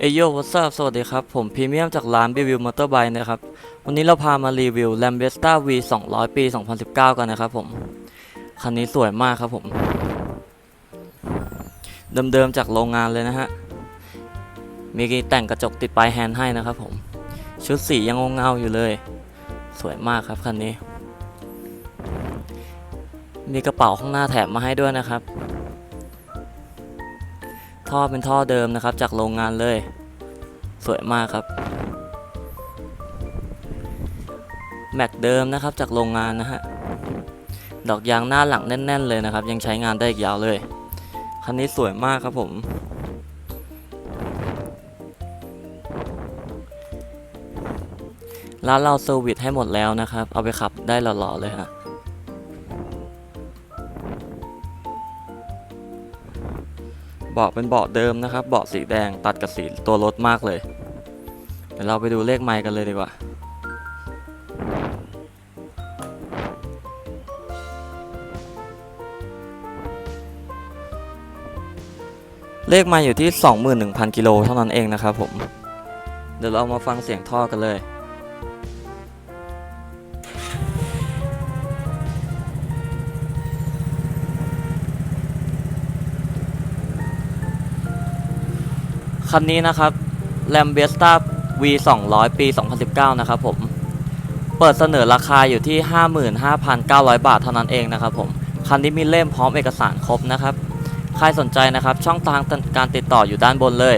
เอโยวัสบสวัสดีครับ ผมพรีเมียมจากร้านรีวิวมอเตอร์ไบค์นะครับ วันนี้เราพามารีวิว l a m b e s t a V 200 ปี 2019 กันนะครับผม คันนี้สวยมากครับผม เดิมๆจากโรงงานเลยนะฮะ มีแต่งกระจกติดปลายแฮนด์ให้นะครับผม ชุดสียังเงาอยู่เลย สวยมากครับคันนี้ มีกระเป๋าข้างหน้าแถมมาให้ด้วยนะครับ ท่อเป็นท่อเดิมนะครับ จากโรงงานเลย สวยมากครับ แม็กเดิมนะครับจากโรงงานนะฮะ ดอกยางหน้าหลังแน่น ๆ เลยนะครับ ยังใช้งานได้อีกยาวเลย คันนี้สวยมากครับผม ร้านเราเซอร์วิสให้หมดแล้วนะครับ เอาไปขับได้หล่อๆเลยฮะ บาะเป็นเบาะเดิมนะครับ เบาะสีแดงตัดกับสีตัวรถมากเลย เดี๋ยวเราไปดูเลขไมค์กันเลยดีกว่า เลขไมค์อยู่ที่ 21,000 กิโลเท่านั้นเองนะครับผม เดี๋ยวเรามาฟังเสียงท่อกันเลย คันนี้นะครับ l a m Vesta V 200ปี 2019 นะครับผม เปิดเสนอราคาอยู่ที่ 55,900 บาทเท่านั้นเองนะครับผม คันนี้มีเล่มพร้อมเอกสารครบนะครับ ใครสนใจนะครับ ช่องทางการติดต่ออยู่ด้านบนเลย